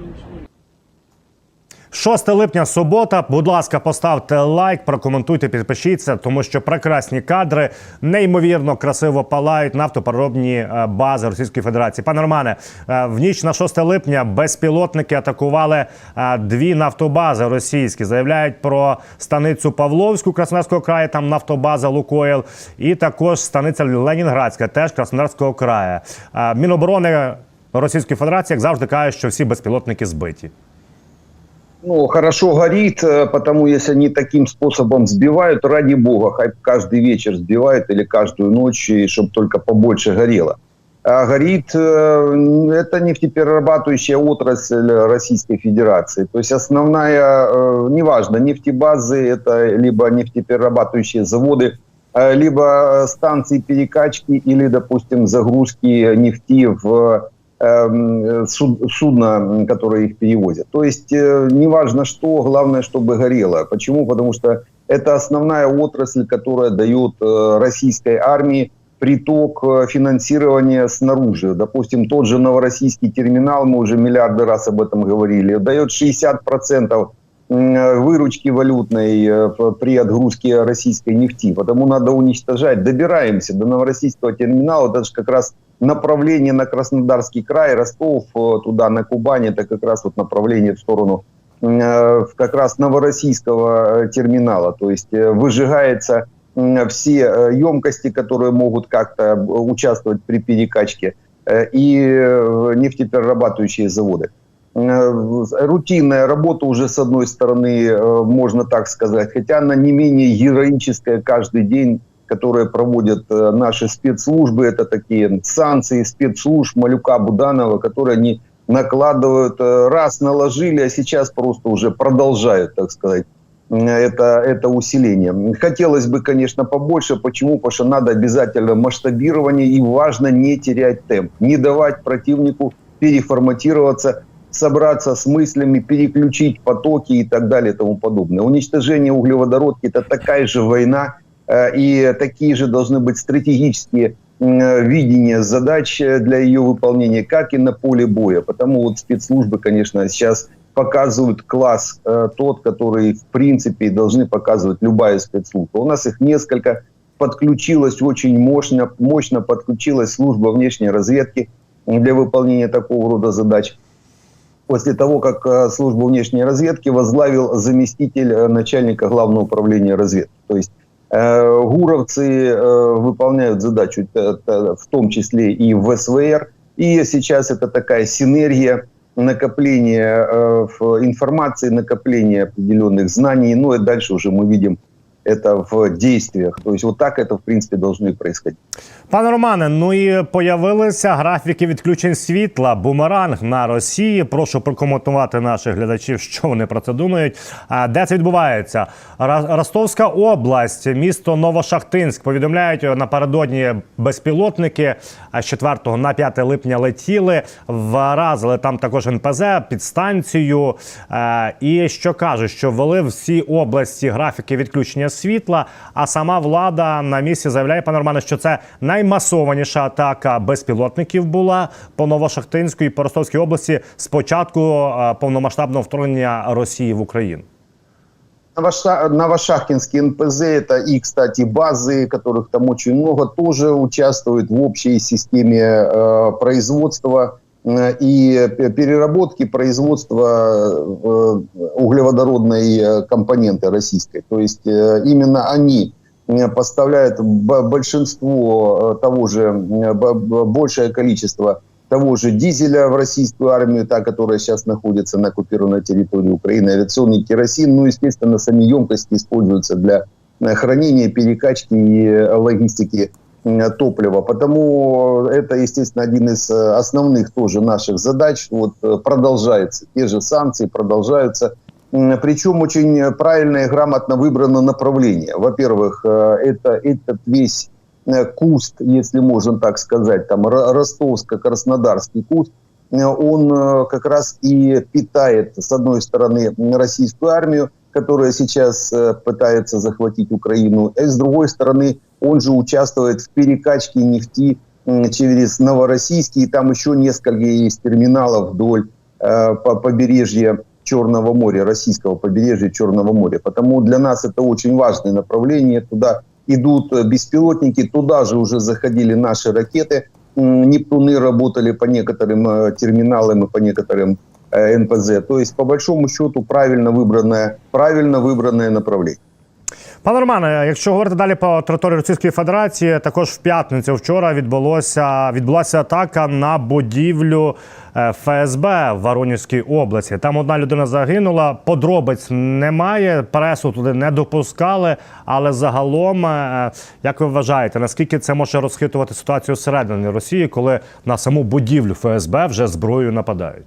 ничего. 6 липня, субота. Будь ласка, поставте лайк, прокоментуйте, підпишіться, тому що прекрасні кадри неймовірно красиво палають нафтопереробні е, бази Російської Федерації. Пане Романе, е, в ніч на 6 липня безпілотники атакували е, дві нафтобази російські. Заявляють про станицю Павловську Краснодарського краю, там нафтобаза Лукойл, і також станиця Ленінградська, теж Краснодарського краю. Міноборони Російської Федерації, як завжди, каже, що всі безпілотники збиті. ну, хорошо горит, э, потому если они таким способом сбивают, ради бога, хоть каждый вечер сбивают или каждую ночь, и чтобы только побольше горело. А горит э, это нефтеперерабатывающая отрасль Российской Федерации. То есть основная, э, неважно, нефтебазы, это либо нефтеперерабатывающие заводы, э, либо э, станции перекачки или, допустим, загрузки нефти в эм, суд- судна, м, которые их перевозят. То есть э, неважно что, главное, чтобы горело. Почему? Потому что это основная отрасль, которая дает э, российской армии приток э, финансирования снаружи. Допустим, тот же Новороссийский терминал, мы уже миллиарды раз об этом говорили, дает 60% м, э, выручки валютной при отгрузке российской нефти. Потому надо уничтожать. Добираемся до Новороссийского терминала. Это же как раз направление на Краснодарский край, Ростов, э, туда на Кубань. Это как раз вот направление в сторону э, как раз Новороссийского э, терминала. То есть выжигается все емкости, которые могут как-то участвовать при перекачке, и нефтеперерабатывающие заводы. Рутинная работа уже с одной стороны, можно так сказать, хотя она не менее героическая каждый день, которые проводят э, наши спецслужбы, это такие санкции спецслужб Малюка Буданова, которые они накладывают, э, раз наложили, а сейчас просто уже продолжают, так сказать, это, это усиление. Хотелось бы, конечно, побольше. Почему? Потому что надо обязательно масштабирование и важно не терять темп, не давать противнику переформатироваться, собраться с мыслями, переключить потоки и так далее и тому подобное. Уничтожение углеводородки – это такая же война, и такие же должны быть стратегические э, видения задач э, для ее выполнения, как и на поле боя. Потому вот спецслужбы, конечно, сейчас показывают класс э, тот, который в принципе должны показывать любая спецслужба. У нас их несколько подключилась очень мощно, мощно подключилась служба внешней разведки для выполнения такого рода задач. После того, как э, службу внешней разведки возглавил заместитель э, начальника главного управления разведки. То есть э, гуровцы э, выполняют задачу э, э, в том числе и в СВР. И сейчас это такая синергия накопления э, информации, накопления определенных знаний. Ну и дальше уже мы видим это в действиях. То есть вот так это, в принципе, должно и происходить. Пане Романе, ну і появилися графіки відключень світла, бумеранг на Росії. Прошу прокоментувати наших глядачів, що вони про це думають. А де це відбувається? Ростовська область, місто Новошахтинськ. Повідомляють напередодні безпілотники з 4 на 5 липня летіли, вразили там також НПЗ, підстанцію. Е, І що кажуть, що ввели всі області графіки відключення світла. А сама влада на місці заявляє, пане Романе, що це наймасованіша атака безпілотників була по Новошахтинську і по Ростовській області з початку е, повномасштабного вторгнення Росії в Україну. Новоша- Новошахтинский НПЗ, это и, кстати, базы, которых там очень много, тоже участвуют в общей системе э, производства э, и п- переработки производства э, углеводородной э, компоненты российской. То есть э, именно они э, поставляют большинство э, того же, э, большее количество того же дизеля в российскую армию, та, которая сейчас находится на оккупированной территории Украины, авиационный керосин, ну, естественно, сами емкости используются для э, хранения, перекачки и э, логистики э, топлива. Потому это, естественно, один из э, основных тоже наших задач. Вот э, продолжается. Те же санкции продолжаются. Причем очень правильно и грамотно выбрано направление. Во-первых, э, это этот весь э, куст, если можно так сказать, там Ро- Ростовско-Краснодарский куст, э, он э, как раз и питает, с одной стороны, российскую армию, которая сейчас э, пытается захватить Украину, и с другой стороны, он же участвует в перекачке нефти через Новороссийский, и там еще несколько есть терминалов вдоль э, по побережья Черного моря, российского побережья Черного моря. Потому для нас это очень важное направление. Туда идут э, беспилотники, туда же уже заходили наши ракеты. Нептуны работали по некоторым э, терминалам и по некоторым э, НПЗ. То есть, по большому счету, правильно выбранное, правильно выбранное направление. Пане Романе, якщо говорити далі по території Російської Федерації, також в п'ятницю вчора відбулося відбулася атака на будівлю е, ФСБ в Воронезькій області. Там одна людина загинула. Подробиць немає. Пресу туди не допускали. Але загалом, е, як ви вважаєте, наскільки це може розхитувати ситуацію всередині Росії, коли на саму будівлю ФСБ вже зброєю нападають?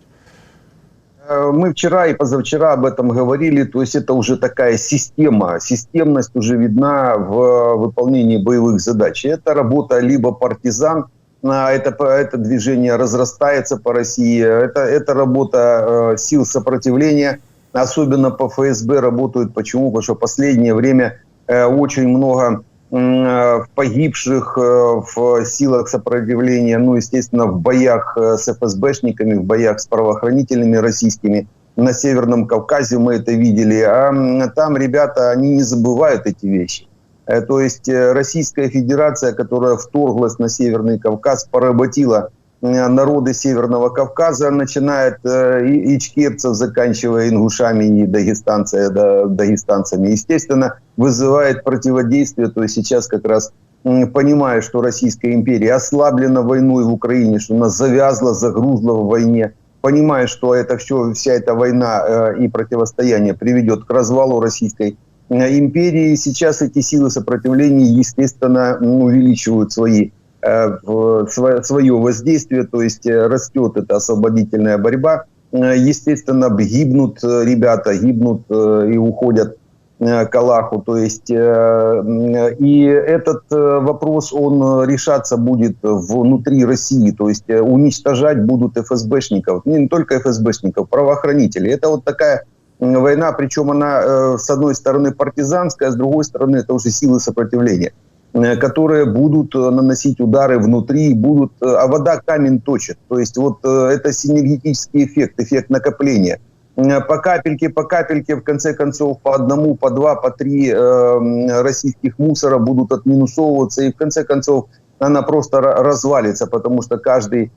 Э, Мы вчера и позавчера об этом говорили, то есть это уже такая система, системность уже видна в выполнении боевых задач. Это работа либо партизан, это, это движение разрастается по России, это, это работа э, сил сопротивления, особенно по ФСБ работают. Почему? Потому что в последнее время э, очень много э, погибших э, в силах сопротивления, ну, естественно, в боях э, с ФСБшниками, в боях с правоохранителями российскими. На Северном Кавказе мы это видели. А там ребята, они не забывают эти вещи. Э, То есть э, Российская Федерация, которая вторглась на Северный Кавказ, поработила э, народы Северного Кавказа, начиная от э, ичкерцев, заканчивая ингушами и да, дагестанцами. Естественно, вызывает противодействие. То есть сейчас как раз понимая, что Российская империя ослаблена войной в Украине, что она завязла, загрузла в войне, понимая, что это все, вся эта война э, и противостояние приведет к развалу Российской э, империи, сейчас эти силы сопротивления, естественно, увеличивают свои э, свое воздействие, то есть э, растет эта освободительная борьба. Э, Естественно, гибнут э, ребята, гибнут э, и уходят э, к Аллаху. То есть, э, и этот э, вопрос, он э, решаться будет внутри России. То есть, э, уничтожать будут ФСБшников, не только ФСБшников, правоохранителей. Это вот такая война, причем она э, с одной стороны партизанская, с другой стороны это уже силы сопротивления э, которые будут э, наносить удары внутри, будут, э, а вода камень точит. То есть вот э, это синергетический эффект, эффект накопления. Э, По капельке, по капельке, в конце концов, по одному, по два, по три э, российских мусора будут отминусовываться, и в конце концов она просто ра- развалится, потому что каждый э,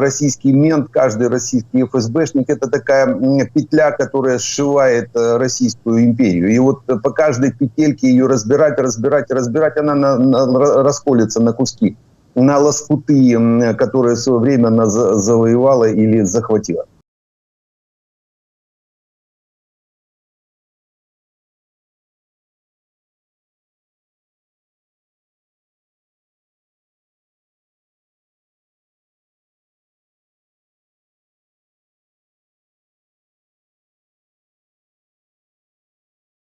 российский мент, каждый российский ФСБшник – это такая петля, которая сшивает э, Российскую империю. И вот э, по каждой петельке ее разбирать, разбирать, разбирать, она на- на- ра- расколется на куски, на лоскуты, которые в свое время она за- завоевала или захватила.